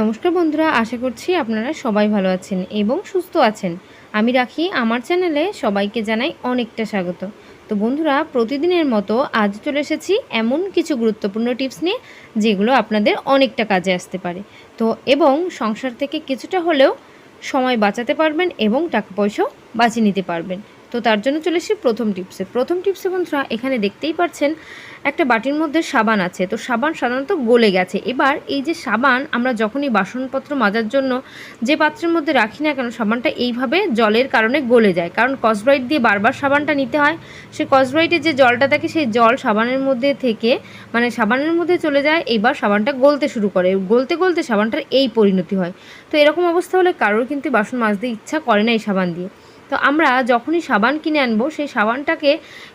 নমস্কার বন্ধুরা, আশা করছি আপনারা সবাই ভালো আছেন এবং সুস্থ আছেন। আমি রাখি, আমার চ্যানেলে সবাইকে জানাই অনেকটা স্বাগত। তো বন্ধুরা, প্রতিদিনের মতো আজ চলে এসেছি এমন কিছু গুরুত্বপূর্ণ টিপস নিয়ে, যেগুলো আপনাদের অনেকটা কাজে আসতে পারে। তো এবং সংসার থেকে কিছুটা হলেও সময় বাঁচাতে পারবেন এবং টাকা পয়সাও বাঁচিয়ে নিতে পারবেন। তো তার জন্য চলে এসেছি প্রথম টিপসে। প্রথম টিপসে বন্ধুরা, এখানে দেখতেই পাচ্ছেন একটা বাটির মধ্যে সাবান আছে। তো সাবান সাধারণত গলে গেছে। এবার এই যে সাবান, আমরা যখনই বাসনপত্র মাজার জন্য যে পাত্রের মধ্যে রাখি না কেন, সাবানটা এইভাবে জলের কারণে গলে যায়। কারণ কসব্রাইট দিয়ে বারবার সাবানটা নিতে হয়। সে কসব্রাইটের যে জলটা থাকে, সেই জল সাবানের মধ্যে থেকে মানে সাবানের মধ্যে চলে যায়, এইবার সাবানটা গলতে শুরু করে। গলতে গলতে সাবানটার এই পরিণতি হয়। তো এরকম অবস্থা হলে কারোর কিন্তু বাসন মাজতে ইচ্ছা করে না এই সাবান দিয়ে। তো আমরা যখনই সাবান কিনে আনব, সেই সাবানটাকে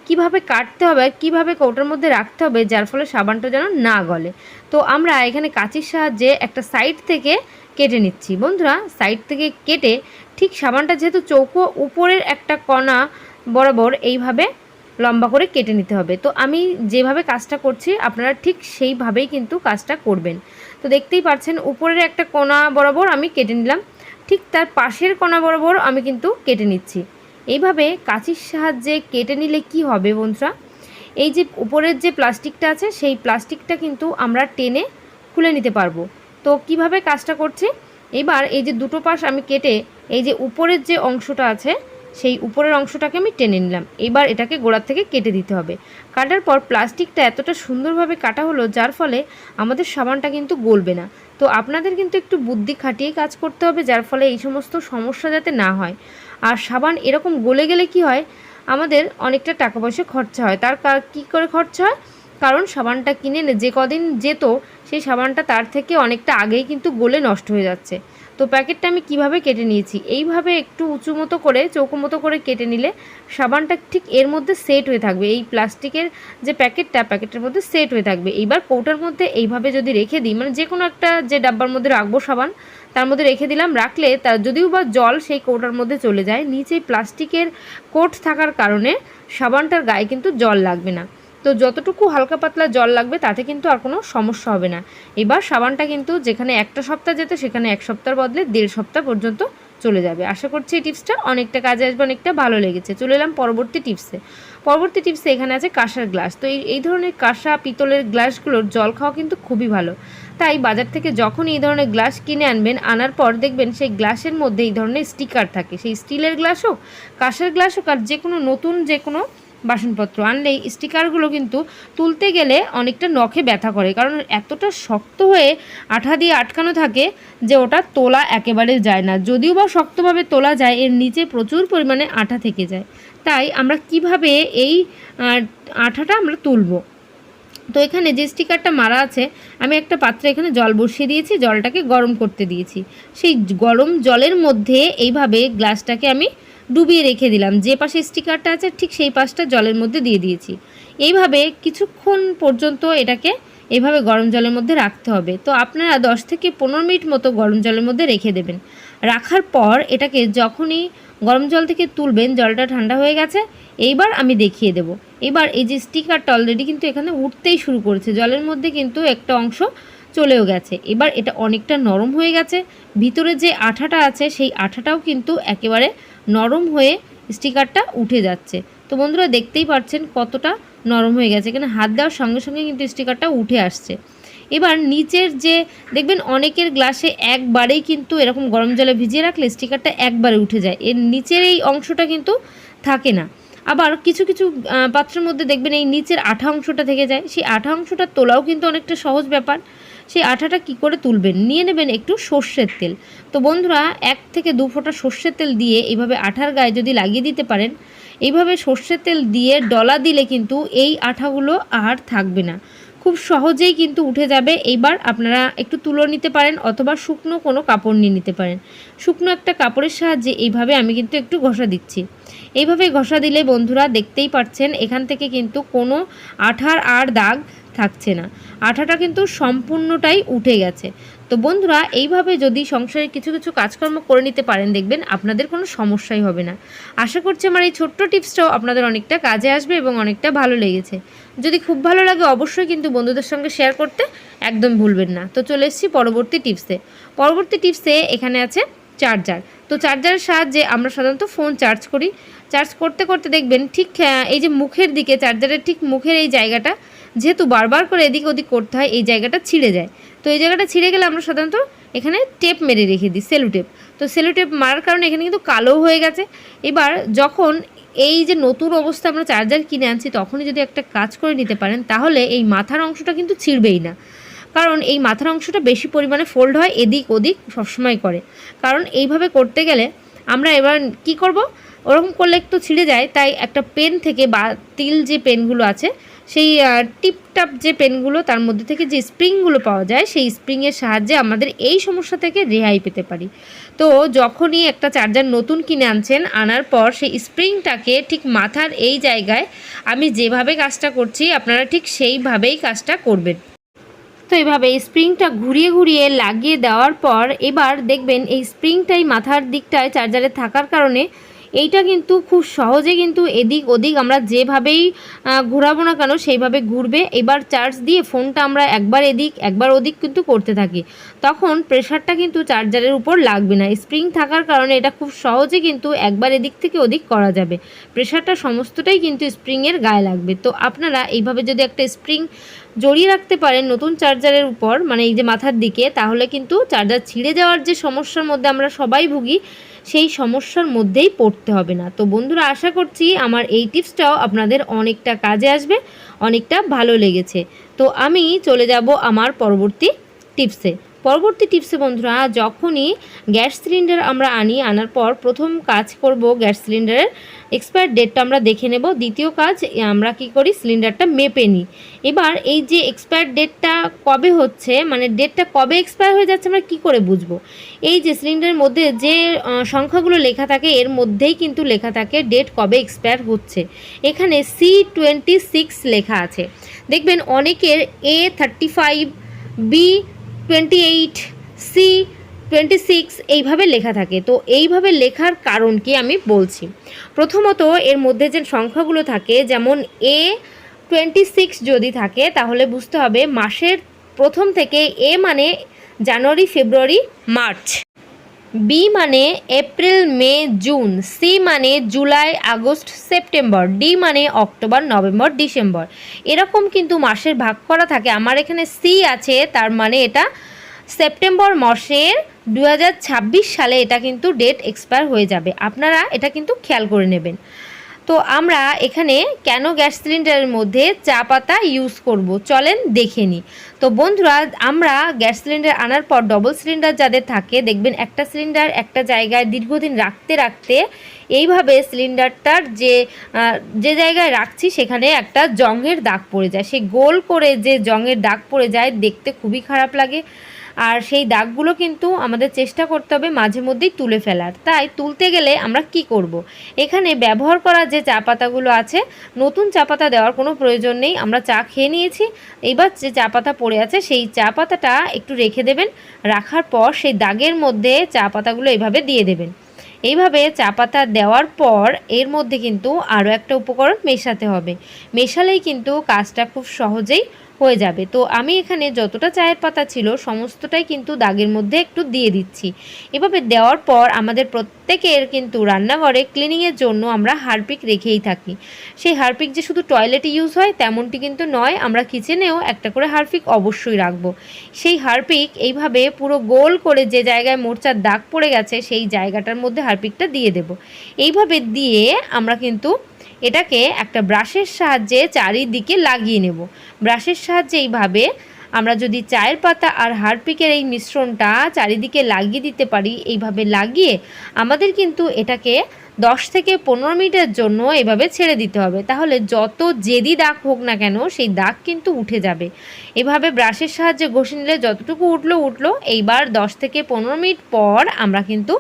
কীভাবে কাটতে হবে, কীভাবে কৌটার মধ্যে রাখতে হবে, যার ফলে সাবানটা যেন না গলে। তো আমরা এখানে কাঁচির সাহায্যে একটা সাইড থেকে কেটে নিচ্ছি। বন্ধুরা, সাইড থেকে কেটে ঠিক সাবানটা যেহেতু চৌকো উপরের একটা কণা বরাবর এইভাবে লম্বা করে কেটে নিতে হবে। তো আমি যেভাবে কাজটা করছি, আপনারা ঠিক সেইভাবেই কিন্তু কাজটা করবেন। তো দেখতেই পাচ্ছেন, উপরের একটা কোণা বরাবর আমি কেটে নিলাম। ঠিক তার পাশের কণা বরাবর আমি কিন্তু কেটে নিচ্ছি। এইভাবে কাঁচির সাহায্যে কেটে নিলে কি হবে বন্ধুরা? এই যে উপরের যে প্লাস্টিকটা আছে, সেই প্লাস্টিকটা কিন্তু আমরা টেনে খুলে নিতে পারব। তো কীভাবে কাজটা করছি? এবার এই যে দুটো পাশ আমি কেটে এই যে উপরের যে অংশটা আছে সেই উপরের অংশটাকে আমি টেনে নিলাম। এবার এটাকে গোড়ার থেকে কেটে দিতে হবে। কাটার পর প্লাস্টিকটা এতটা সুন্দরভাবে কাটা হলো, যার ফলে আমাদের সাবানটা কিন্তু গলবে না। তো আপনাদের কিন্তু একটু বুদ্ধি খাটিয়ে কাজ করতে হবে, যার ফলে এই সমস্ত সমস্যা যাতে না হয়। আর সাবান এরকম গলে গেলে কি হয়? আমাদের অনেকটা টাকা পয়সা খরচা হয়। তার কী করে খরচা হয়? কারণ সাবানটা কিনে যে কদিন যেত, সেই সাবানটা তার থেকে অনেকটা আগেই কিন্তু গলে নষ্ট হয়ে যাচ্ছে। তো প্যাকেটটা আমি কীভাবে কেটে নিয়েছি? এইভাবে একটু উঁচু মতো করে, চৌকো মতো করে কেটে নিলে সাবানটা ঠিক এর মধ্যে সেট হয়ে থাকবে। এই প্লাস্টিকের যে প্যাকেটটা, প্যাকেটের মধ্যে সেট হয়ে থাকবে। এইবার কৌটার মধ্যে এইভাবে যদি রেখে দিই মানে যে কোনো একটা যে ডাব্বার মধ্যে রাখব সাবান, তার মধ্যে রেখে দিলাম, রাখলে তার যদিও বা জল সেই কৌটার মধ্যে চলে যায়, নিচে প্লাস্টিকের কোট থাকার কারণে সাবানটার গায়ে কিন্তু জল লাগবে না। তো যতটুকু হালকা পাতলা জল লাগবে তাতে কিন্তু আর কোনো সমস্যা হবে না। এবার সাবানটা কিন্তু যেখানে একটা সপ্তাহ যেতে, সেখানে এক সপ্তাহের বদলে দেড় সপ্তাহ পর্যন্ত চলে যাবে। আশা করছি এই টিপসটা অনেকটা কাজে আসবে, অনেকটা ভালো লেগেছে। চলে এলাম পরবর্তী টিপসে। পরবর্তী টিপসে এখানে আছে কাঁসার গ্লাস। তো এই এই ধরনের কাঁসা পিতলের গ্লাসগুলোর জল খাওয়া কিন্তু খুবই ভালো। তাই বাজার থেকে যখন এই ধরনের গ্লাস কিনে আনবেন, আনার পর দেখবেন সেই গ্লাসের মধ্যে এই ধরনের স্টিকার থাকে। সেই স্টিলের গ্লাস হোক, কাঁসার গ্লাস হোক আর যে কোনো নতুন যে কোনো বাসনপত্র। আনলেই স্টিকারগুলো কিন্তু তুলতে গেলে অনেকটা নখে ব্যথা করে, কারণ এতটা শক্ত হয়ে আঠা দিয়ে আটকানো থাকে যে ওটা তোলা একেবারে যায় না। যদিও বা শক্তভাবে তোলা যায়, এর নিচে প্রচুর পরিমাণে আঠা থেকে যায়। তাই আমরা কীভাবে এই আঠাটা আমরা তুলব? তো এখানে যে স্টিকারটা মারা আছে, আমি একটা পাত্রে এখানে জল বসিয়ে দিয়েছি, জলটাকে গরম করতে দিয়েছি। সেই গরম জলের মধ্যে এইভাবে গ্লাসটাকে আমি ডুবিয়ে রেখে দিলাম। যে পাশে স্টিকারটা আছে, ঠিক সেই পাশটা জলের মধ্যে দিয়ে দিয়েছি। এইভাবে কিছুক্ষণ পর্যন্ত এটাকে এভাবে গরম জলের মধ্যে রাখতে হবে। তো আপনারা 10 থেকে পনেরো মিনিট মতো গরম জলের মধ্যে রেখে দেবেন। রাখার পর এটাকে যখনই গরম জল থেকে তুলবেন, জলটা ঠান্ডা হয়ে গেছে, এইবার আমি দেখিয়ে দেব। এবার এই যে স্টিকারটা অলরেডি কিন্তু এখানে উঠতেই শুরু করেছে। জলের মধ্যে কিন্তু একটা অংশ চলেও গেছে। এবার এটা অনেকটা নরম হয়ে গেছে। ভিতরে যে আঠাটা আছে, সেই আঠাটাও কিন্তু একেবারে নরম হয়ে স্টিকারটা উঠে যাচ্ছে। তো বন্ধুরা, দেখতেই পাচ্ছেন কতটা নরম হয়ে গেছে। এখানে হাত দেওয়ার সঙ্গে সঙ্গে কিন্তু স্টিকারটা উঠে আসছে। এবার নিচের যে, দেখবেন অনেকের গ্লাসে একবারেই কিন্তু এরকম গরম জলে ভিজিয়ে রাখলে স্টিকারটা একবারে উঠে যায়। এর নিচের এই অংশটা কিন্তু থাকে না। আবার কিছু কিছু পাত্রের মধ্যে দেখবেন এই নিচের আঠা অংশটা থেকে যায়। সেই আঠা অংশটা তোলাও কিন্তু অনেকটা সহজ ব্যাপার। সেই আঠাটা কি করে তুলবেন? নিয়ে নেবেন একটু সর্ষের তেল। তো বন্ধুরা, এক থেকে দু ফোঁটা সর্ষের তেল দিয়ে এইভাবে আঠার গায়ে যদি লাগিয়ে দিতে পারেন এইভাবে সর্ষের তেল দিয়ে ডলা দিলে কিন্তু এই আঠাগুলো আর থাকবে না। খুব সহজেই কিন্তু উঠে যাবে। এইবার আপনারা একটু তুলো নিতে পারেন অথবা শুকনো কোনো কাপড় নিয়ে নিতে পারেন। শুকনো একটা কাপড়ের সাহায্যে এইভাবে আমি কিন্তু একটু ঘষা দিচ্ছি। এইভাবে ঘষা দিলে বন্ধুরা দেখতেই পাচ্ছেন, এখান থেকে কিন্তু কোনো আঠার আর দাগ থাকছে না। আঠাটা কিন্তু সম্পূর্ণটাই উঠে গেছে। তো বন্ধুরা, এইভাবে যদি সংসারে কিছু কিছু কাজকর্ম করে নিতে পারেন, দেখবেন আপনাদের কোনো সমস্যাই হবে না। আশা করছি আমার এই ছোট্ট টিপসটাও আপনাদের অনেকটা কাজে আসবে এবং অনেকটা ভালো লেগেছে। যদি খুব ভালো লাগে অবশ্যই কিন্তু বন্ধুদের সঙ্গে শেয়ার করতে একদম ভুলবেন না। তো চলে এসেছি পরবর্তী টিপসে পরবর্তী টিপসে এখানে আছে চার্জার তো চার্জারের সাহায্যে আমরা সাধারণত ফোন চার্জ করি। চার্জ করতে করতে দেখবেন ঠিক এই যে মুখের দিকে চার্জারের ঠিক মুখের এই জায়গাটা, যেহেতু বারবার করে এদিক ওদিক করতে হয়, এই জায়গাটা ছিঁড়ে যায়। তো এই জায়গাটা ছিঁড়ে গেলে আমরা সাধারণত এখানে টেপ মেরে রেখে দিই সেলু টেপ তো সেলু টেপ মারার কারণে এখানে কিন্তু কালো হয়ে গেছে। এবার যখন এই যে নতুন অবস্থা আমরা চার্জার কিনে আনছি, তখনই যদি একটা কাজ করে নিতে পারেন, তাহলে এই মাথার অংশটা কিন্তু ছিঁড়বেই না। কারণ এই মাথার অংশটা বেশি পরিমাণে ফোল্ড হয়, এদিক ওদিক সবসময় করে। কারণ এইভাবে করতে গেলে আমরা এবার কি করব? ওরকম করলে একটু ছিঁড়ে যায়, তাই একটা পেন থেকে বা তিল যে পেনগুলো আছে, সেই টিপটাপ যে পেনগুলো তার মধ্যে থেকে যে স্প্রিংগুলো পাওয়া যায়, সেই স্প্রিংয়ের সাহায্যে আমাদের এই সমস্যা থেকে রেহাই পেতে পারি। তো যখনই একটা চার্জার নতুন কিনে আনছেন, আনার পর সেই স্প্রিংটাকে ঠিক মাথার এই জায়গায় আমি যেভাবে কাজটা করছি, আপনারা ঠিক সেইভাবেই কাজটা করবেন। তো এভাবে স্প্রিংটা ঘুরিয়ে ঘুরিয়ে লাগিয়ে দেওয়ার পর এবার দেখবেন এই স্প্রিংটাই মাথার দিকটায় চার্জারে থাকার কারণে এইটা কিন্তু খুব সহজে কিন্তু এদিক ওদিক আমরা যেভাবেই ঘোরাবো না কেন সেইভাবে ঘুরবে। এবার চার্জ দিয়ে ফোনটা আমরা একবার এদিক, একবার ওদিক কিন্তু করতে থাকি। তখন প্রেশারটা কিন্তু চার্জারের উপর লাগবে না। স্প্রিং থাকার কারণে এটা খুব সহজে কিন্তু একবার এদিক থেকে ওদিক করা যাবে। প্রেশারটা সমস্তটাই কিন্তু স্প্রিংয়ের গায়ে লাগবে। তো আপনারা এইভাবে যদি একটা স্প্রিং জড়িয়ে রাখতে পারেন নতুন চার্জারের উপর মানে এই যে মাথার দিকে, তাহলে কিন্তু চার্জার ছিঁড়ে যাওয়ার যে সমস্যার মধ্যে আমরা সবাই ভুগি, সেই সমস্যার মধ্যেই পড়তে হবে না। তো বন্ধুরা, আশা করছি আমার এই টিপসটাও আপনাদের অনেকটা কাজে আসবে, অনেকটা ভালো লেগেছে। তো আমি চলে যাব আমার পরবর্তী টিপসে। পরবর্তী টিপসে বন্ধুরা, যখনই গ্যাস সিলিন্ডার আমরা আনি, আনার পর প্রথম কাজ করব গ্যাস সিলিন্ডারের এক্সপায়ার ডেটটা আমরা দেখে নেব। দ্বিতীয় কাজ, আমরা কি করি? সিলিন্ডারটা মেপে নিই। এবার এই যে এক্সপায়ার ডেটটা কবে হচ্ছে মানে ডেটটা কবে এক্সপায়ার হয়ে যাচ্ছে আমরা কি করে বুঝব? এই যে সিলিন্ডারের মধ্যে যে সংখ্যাগুলো লেখা থাকে, এর মধ্যেই কিন্তু লেখা থাকে ডেট কবে এক্সপায়ার হচ্ছে। এখানে সি টোয়েন্টি সিক্স লেখা আছে। দেখবেন অনেকের A thirty five B twenty eight C twenty six এইভাবে লেখা থাকে। তো এইভাবে লেখার কারণ কি আমি বলছি। প্রথমত এর মধ্যে যে সংখ্যাগুলো থাকে, যেমন এ টোয়েন্টি সিক্স যদি থাকে, তাহলে বুঝতে হবে মাসের প্রথম থেকে এ মানে জানুয়ারি, ফেব্রুয়ারি, মার্চ। বি মানে এপ্রিল, মে, জুন, সি মানে জুলাই, আগস্ট, সেপ্টেম্বর, ডি মানে অক্টোবর, নভেম্বর, ডিসেম্বর। এরকম কিন্তু মাসের ভাগ করা থাকে। আমার এখানে সি আছে, তার মানে এটা সেপ্টেম্বর মাসের দু হাজার ছাব্বিশ সালে এটা কিন্তু ডেট এক্সপায়ার হয়ে যাবে। আপনারা এটা কিন্তু খেয়াল করে নেবেন। তো আমরা এখানে কেন গ্যাস সিলিন্ডারের মধ্যে চা পাতা ইউজ করব? চলেন দেখে নিই। তো বন্ধুরা, আমরা গ্যাস সিলিন্ডার আনার পর ডবল সিলিন্ডার যাদের থাকে, দেখবেন একটা সিলিন্ডার একটা জায়গায় দীর্ঘদিন রাখতে রাখতে এইভাবে সিলিন্ডারটার যে যে জায়গায় রাখছি সেখানে একটা জংয়ের দাগ পড়ে যায়। সেই গোল করে যে জংয়ের দাগ পড়ে যায়, দেখতে খুবই খারাপ লাগে। আর সেই দাগগুলো কিন্তু আমাদের চেষ্টা করতে হবে মাঝে মধ্যেই তুলে ফেলার। তাই তুলতে গেলে আমরা কি করব। এখানে ব্যবহার করা যে চা পাতাগুলো আছে, নতুন চা পাতা দেওয়ার কোনো প্রয়োজন নেই। আমরা চা খেয়ে নিয়েছি এবার যে চা পাতা পড়ে আছে সেই চা পাতাটা একটু রেখে দেবেন। রাখার পর সেই দাগের মধ্যে চা পাতাগুলো এইভাবে দিয়ে দেবেন। এইভাবে চা পাতা দেওয়ার পর এর মধ্যে কিন্তু আরও একটা উপকরণ মেশাতে হবে। মেশালেই কিন্তু কাজটা খুব সহজেই হয়ে যাবে। তো আমি এখানে যতটা চায়ের পাতা ছিল সমস্তটাই কিন্তু দাগের মধ্যে একটু দিয়ে দিচ্ছি। এভাবে দেওয়ার পর আমাদের প্রত্যেকের কিন্তু রান্নাঘরে ক্লিনিংয়ের জন্য আমরা হারপিক রেখেই থাকি। সেই হারপিক যে শুধু টয়লেটে ইউজ হয় তেমনটি কিন্তু নয়, আমরা কিচেনেও একটা করে হারপিক অবশ্যই রাখব। সেই হারপিক এইভাবে পুরো গোল করে যে জায়গায় মোর্চার দাগ পড়ে গেছে সেই জায়গাটার মধ্যে হারপিকটা দিয়ে দেব। এইভাবে দিয়ে আমরা কিন্তু এটাকে একটা ব্রাশের সাহায্যে চারিদিকে লাগিয়ে নেব। ব্রাশের সাহায্যে এইভাবে আমরা যদি চায়ের পাতা আর হারপিকের এই মিশ্রণটা চারিদিকে লাগিয়ে দিতে পারি, এইভাবে লাগিয়ে আমাদের কিন্তু এটাকে দশ থেকে পনেরো মিনিটের জন্য এভাবে ছেড়ে দিতে হবে। তাহলে যত জেদি দাগ হোক না কেন, সেই দাগ কিন্তু উঠে যাবে। এভাবে ব্রাশের সাহায্যে ঘষে নিলে যতটুকু উঠল উঠল। এইবার দশ থেকে পনেরো মিনিট পর আমরা কিন্তু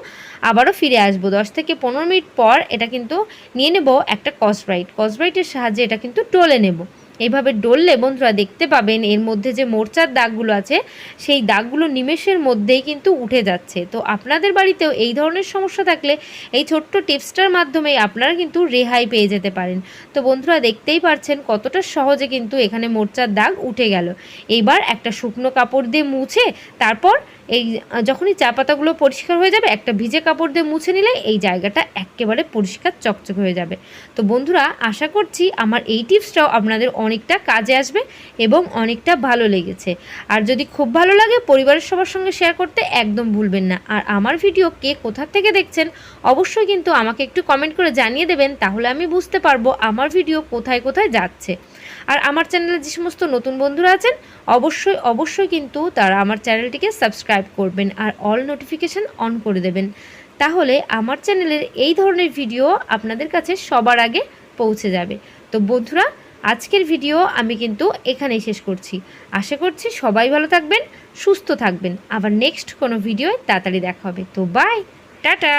আবারও ফিরে আসব। দশ থেকে পনেরো মিনিট পর এটা কিন্তু নিয়ে নেব একটা কসব্রাইট কসব্রাইটের সাহায্যে এটা কিন্তু টলে নেব। এইভাবে ডললে বন্ধুরা দেখতে পাবেন এর মধ্যে যে মোর্চার দাগগুলো আছে, সেই দাগগুলো নিমেষের মধ্যেই কিন্তু উঠে যাচ্ছে। তো আপনাদের বাড়িতেও এই ধরনের সমস্যা থাকলে এই ছোট্ট টিপসটার মাধ্যমেই আপনারা কিন্তু রেহাই পেয়ে যেতে পারেন। তো বন্ধুরা দেখতেই পারছেন কতটা সহজে কিন্তু এখানে মোর্চার দাগ উঠে গেল। এইবার একটা শুকনো কাপড় দিয়ে মুছে তারপর এই যখনই চা পাতাগুলো পরিষ্কার হয়ে যাবে, একটা ভিজে কাপড় দিয়ে মুছে নিলে এই জায়গাটা একেবারে পরিষ্কার চকচক হয়ে যাবে। তো বন্ধুরা, আশা করছি আমার এই টিপসটাও আপনাদের অনেকটা কাজে আসবে এবং অনেকটা ভালো লেগেছে। আর যদি খুব ভালো লাগে, পরিবারের সবার সঙ্গে শেয়ার করতে একদম ভুলবেন না। আর আমার ভিডিও কে কোথা থেকে দেখছেন, অবশ্যই কিন্তু আমাকে একটু কমেন্ট করে জানিয়ে দেবেন, তাহলে আমি বুঝতে পারব আমার ভিডিও কোথায় কোথায় যাচ্ছে। আর আমার চ্যানেলে যে সমস্ত নতুন বন্ধুরা আছেন, অবশ্যই অবশ্যই কিন্তু তারা আমার চ্যানেলটিকে সাবস্ক্রাইব করবেন আর অল নোটিফিকেশান অন করে দেবেন। তাহলে আমার চ্যানেলের এই ধরনের ভিডিও আপনাদের কাছে সবার আগে পৌঁছে যাবে। তো বন্ধুরা, আজকের ভিডিও আমি কিন্তু এখানেই শেষ করছি। আশা করছি সবাই ভালো থাকবেন, সুস্থ থাকবেন। আবার নেক্সট কোনো ভিডিও তাড়াতাড়ি দেখা হবে। তো বাই টাটা!